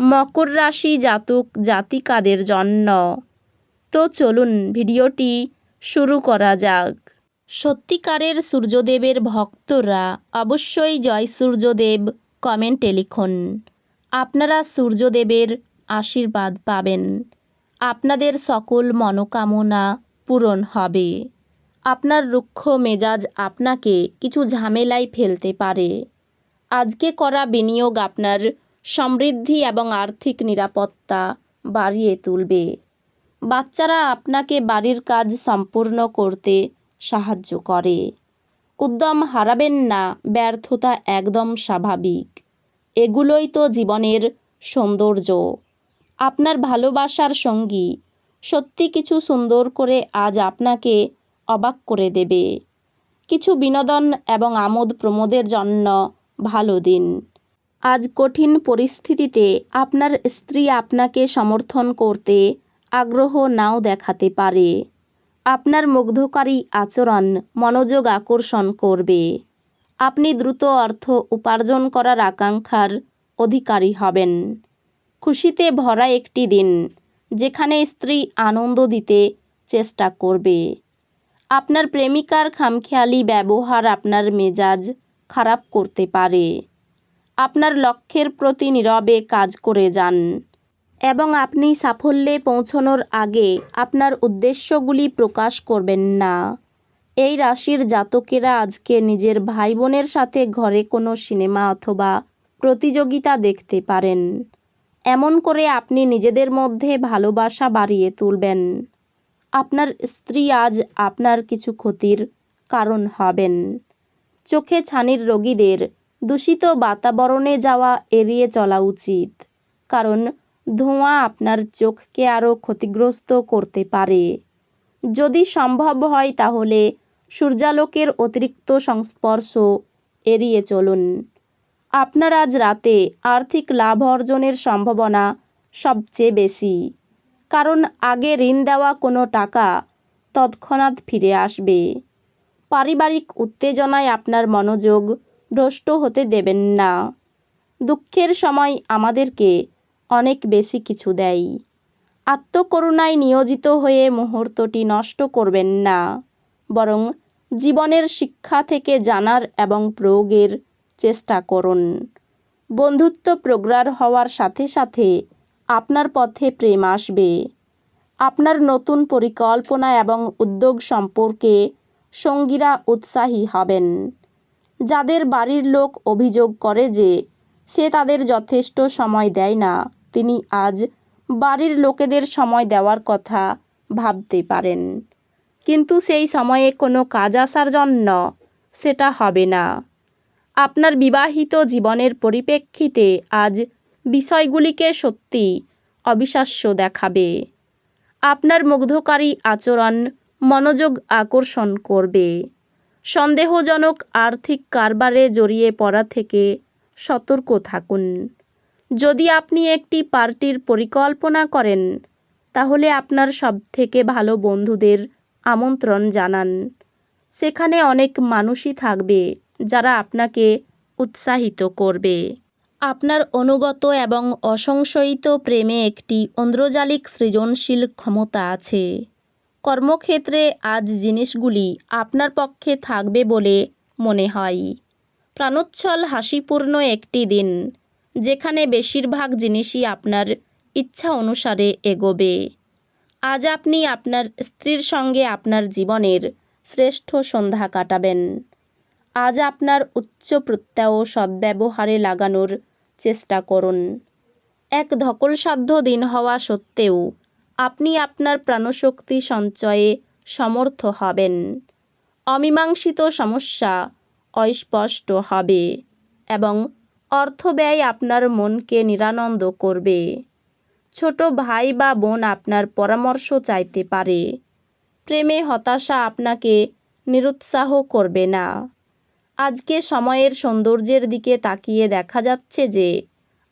মকর রাশি জাতক জাতিকাদের জন্য। তো চলুন ভিডিওটি শুরু করা যাক। সত্যিকারের সূর্যদেবের ভক্তরা অবশ্যই জয় সূর্যদেব কমেন্টে লিখুন। আপনারা সূর্যদেবের আশীর্বাদ পাবেন। আপনাদের সকল মনোকামনা পূরণ হবে। আপনার রুক্ষ মেজাজ আপনাকে কিছু ঝামেলায় ফেলতে পারে। আজকে করা বিনিয়োগ আপনার সমৃদ্ধি এবং আর্থিক নিরাপত্তা বাড়িয়ে তুলবে। বাচ্চারা আপনাকে বাড়ির কাজ সম্পূর্ণ করতে সাহায্য করে। উদ্যম হারাবেন না, ব্যর্থতা একদম স্বাভাবিক। এগুলোই তো জীবনের সৌন্দর্য। আপনার ভালোবাসার সঙ্গী সত্যি কিছু সুন্দর করে আজ আপনাকে অবাক করে দেবে। কিছু বিনোদন এবং আমোদ প্রমোদের জন্য ভালো দিন। আজ কঠিন পরিস্থিতিতে আপনার স্ত্রী আপনাকে সমর্থন করতে আগ্রহ নাও দেখাতে পারে। আপনার মুগ্ধকারী আচরণ মনোযোগ আকর্ষণ করবে। আপনি দ্রুত অর্থ উপার্জন করার আকাঙ্ক্ষার অধিকারী হবেন। খুশিতে ভরা একটি দিন, যেখানে স্ত্রী আনন্দ দিতে চেষ্টা করবে। আপনার প্রেমিকার খামখেয়ালি ব্যবহার আপনার মেজাজ খারাপ করতে পারে। আপনার লক্ষ্যের প্রতি নীরবে কাজ করে যান। এবং আপনি সাফল্যে পৌঁছানোর আগে আপনার উদ্দেশ্যগুলি প্রকাশ করবেন না। এই রাশির জাতকেরা আজকে নিজের ভাই বোনের সাথে ঘরে কোনো সিনেমা অথবা প্রতিযোগিতা দেখতে পারেন। এমন করে আপনি নিজেদের মধ্যে ভালোবাসা বাড়িয়ে তুলবেন। আপনার স্ত্রী আজ আপনার কিছু ক্ষতির কারণ হবেন। চোখে ছানির রোগীদের দূষিত বাতাবরণে যাওয়া এড়িয়ে চলা উচিত। কারণ ধোঁয়া আপনার চোখকে আরও ক্ষতিগ্রস্ত করতে পারে। যদি সম্ভব হয় তাহলে সূর্যালোকের অতিরিক্ত সংস্পর্শ এড়িয়ে চলুন। আপনার আজ রাতে আর্থিক লাভ অর্জনের সম্ভাবনা সবচেয়ে বেশি। কারণ আগে ঋণ দেওয়া কোনো টাকা তৎক্ষণাৎ ফিরে আসবে। পারিবারিক উত্তেজনায় আপনার মনোযোগ ভ্রষ্ট হতে দেবেন না। দুঃখের সময় আমাদেরকে অনেক বেশি কিছু দেয়। আত্মকরুণায় নিয়োজিত হয়ে মুহূর্তটি নষ্ট করবেন না। বরং জীবনের শিক্ষা থেকে জানার এবং প্রয়োগের চেষ্টা করুন। বন্ধুত্ব প্রগাঢ় হওয়ার সাথে সাথে আপনার পথে প্রেম আসবে। আপনার নতুন পরিকল্পনা এবং উদ্যোগ সম্পর্কে সঙ্গীরা উৎসাহী হবেন। যাদের বাড়ির লোক অভিযোগ করে যে সে তাদের যথেষ্ট সময় দেয় না, তিনি আজ বাড়ির লোকেদের সময় দেওয়ার কথা ভাবতে পারেন। কিন্তু সেই সময়ে কোনো কাজ আসার জন্য সেটা হবে না। আপনার বিবাহিত জীবনের পরিপ্রেক্ষিতে আজ বিষয়গুলিকে সত্যি অবিশ্বাস্য দেখাবে। আপনার মুগ্ধকারী আচরণ মনোযোগ আকর্ষণ করবে। সন্দেহজনক আর্থিক কারবারে জড়িয়ে পড়া থেকে সতর্ক থাকুন। যদি আপনি একটি পার্টির পরিকল্পনা করেন, তাহলে আপনার সবথেকে ভালো বন্ধুদের আমন্ত্রণ জানান। সেখানে অনেক মানুষই থাকবে যারা আপনাকে উৎসাহিত করবে। আপনার অনুগত এবং অসংশয়িত প্রেমে একটি ঐন্দ্রজালিক সৃজনশীল ক্ষমতা আছে। কর্মক্ষেত্রে আজ জিনিসগুলি আপনার পক্ষে থাকবে বলে মনে হয়। প্রাণোচ্ছল হাসিপূর্ণ একটি দিন, যেখানে বেশিরভাগ জিনিসই আপনার ইচ্ছা অনুসারে এগোবে। আজ আপনি আপনার স্ত্রীর সঙ্গে আপনার জীবনের শ্রেষ্ঠ সন্ধ্যা কাটাবেন। আজ আপনার উচ্চ প্রত্যয় সদ্ব্যবহারে লাগানোর চেষ্টা করুন। এক ধকলসাধ্য দিন হওয়া সত্ত্বেও আপনি আপনার প্রাণশক্তি সঞ্চয়ে সমর্থ হবেন। অমীমাংসিত সমস্যা অস্পষ্ট হবে এবং অর্থ ব্যয় আপনার মনকে নিরানন্দ করবে। ছোট ভাই বা বোন আপনার পরামর্শ চাইতে পারে। প্রেমে হতাশা আপনাকে নিরুৎসাহ করবে না। আজকে সময়ের সৌন্দর্যের দিকে তাকিয়ে দেখা যাচ্ছে যে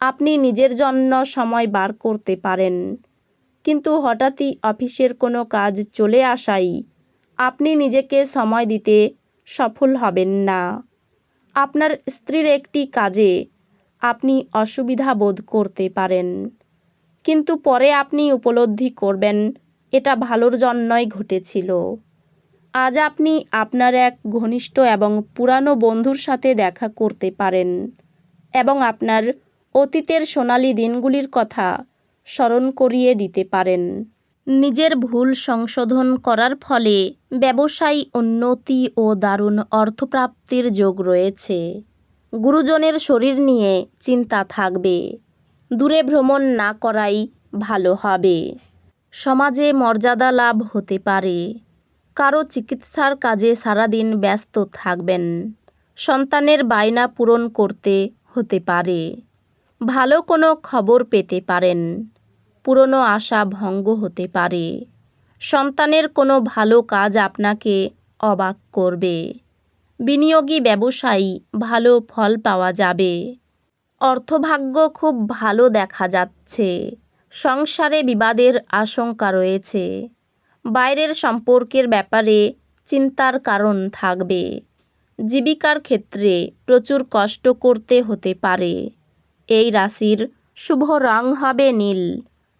আপনি নিজের জন্য সময় বার করতে পারেন। কিন্তু হঠাৎই অফিসের কোনো কাজ চলে আসাই আপনি নিজেকে সময় দিতে সফল হবেন না। আপনার স্ত্রীর একটি কাজে আপনি অসুবিধা বোধ করতে পারেন, কিন্তু পরে আপনি উপলব্ধি করবেন, এটা ভালোর জন্যই ঘটেছিল। আজ আপনি আপনার এক ঘনিষ্ঠ এবং পুরানো বন্ধুর সাথে দেখা করতে পারেন এবং আপনার অতীতের সোনালি দিনগুলির কথা স্মরণ করিয়ে দিতে পারেন। নিজের ভুল সংশোধন করার ফলে ব্যবসায়ী উন্নতি ও দারুণ অর্থপ্রাপ্তির যোগ রয়েছে। গুরুজনের শরীর নিয়ে চিন্তা থাকবে। দূরে ভ্রমণ না করাই ভালো হবে। সমাজে মর্যাদা লাভ হতে পারে। কারও চিকিৎসার কাজে সারাদিন ব্যস্ত থাকবেন। সন্তানের বায়না পূরণ করতে হতে পারে। ভালো কোনো খবর পেতে পারেন। পুরনো আশা ভঙ্গ হতে পারে। সন্তানের কোনো ভালো কাজ আপনাকে অবাক করবে। বিনিয়োগী ব্যবসায়ী ভালো ফল পাওয়া যাবে। অর্থভাগ্য খুব ভালো দেখা যাচ্ছে। সংসারে বিবাদের আশঙ্কা রয়েছে। বাইরের সম্পর্কের ব্যাপারে চিন্তার কারণ থাকবে। জীবিকার ক্ষেত্রে প্রচুর কষ্ট করতে হতে পারে। এই রাশির শুভ রং হবে নীল।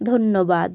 ধন্যবাদ।